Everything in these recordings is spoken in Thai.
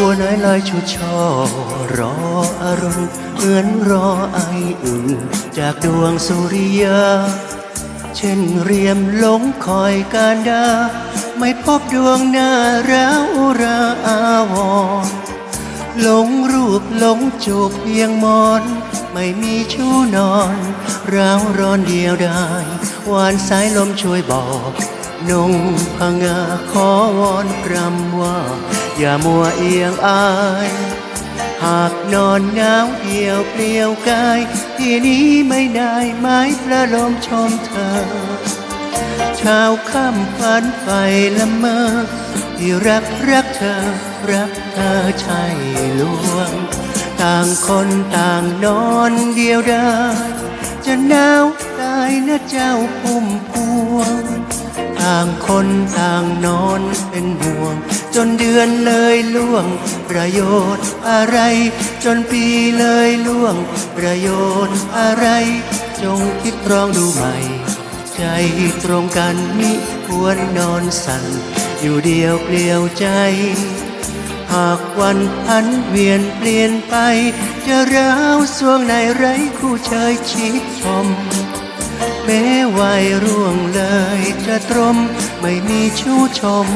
ตัวน้อยลอยชูช่อรออรุณเหมือนรอไออุ่น จากดวงสุริยา เช่นเรียมหลงคอยการดา ไม่พบดวงหน้าร้าวราอาวรหลงรูปหลงจูบเพียงมอน ไม่มีชู้นอนร้าวร้อนเดียวได้วานสายลมช่วยบอกนงพงาขอวอนกรำว่า อย่ามัวเอียงอาย หากนอนหนาวเดียวเปลี่ยวกาย ที่นี้ไม่ได้ไม้ประลมชมเธอเช้าค่ำฝันไฟละเมอที่รักรักเธอ รักเธอใช่ลวง ต่างคนต่างนอนเดียวดายจะหนาวตายนะเจ้าพุ่มพวง ต่างคนต่างนอนเป็นห่วง จนเดือนเลยล่วง ประโยชน์อะไร จนปีเลยล่วง ประโยชน์อะไร จงคิดตรองดูใหม่ ใจตรงกันมิควรนอนสั่น อยู่เดียวเปลี่ยวใจ หากวันพันเวียนเปลี่ยนไป จะร้าวสวงในไรคู่เชยชิดชม แม้วัยร่วงเลยจะตรม ไม่มีชู้ชม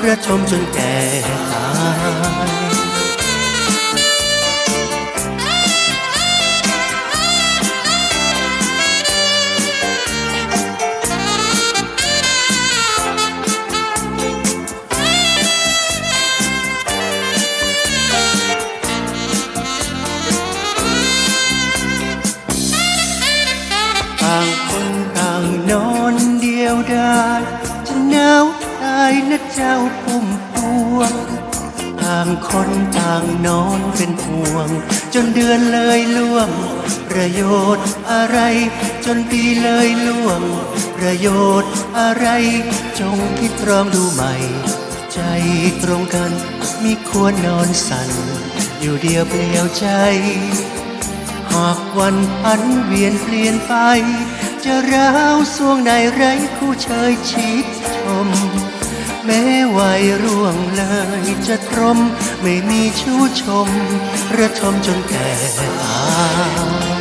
กระชมจนแก่ตายายนะเจ้าพุ่มพวง ต่างคนต่างนอนเป็นห่วง จนเดือนเลยล่วง ประโยชน์อะไร จนปีเลยล่วง ประโยชน์อะไร จงคิดตรองดูใหม่ ใจตรงกันมิควรนอนสั่นอยู่เดียวเปลี่ยวใจหากวันพันเวียนเปลี่ยนไป จะร้าวสวงในไรคู่เชยชิดชม แม้วัยร่วงเลยจะตรม ไม่มีชู้ชม ระทมจนแก่ตา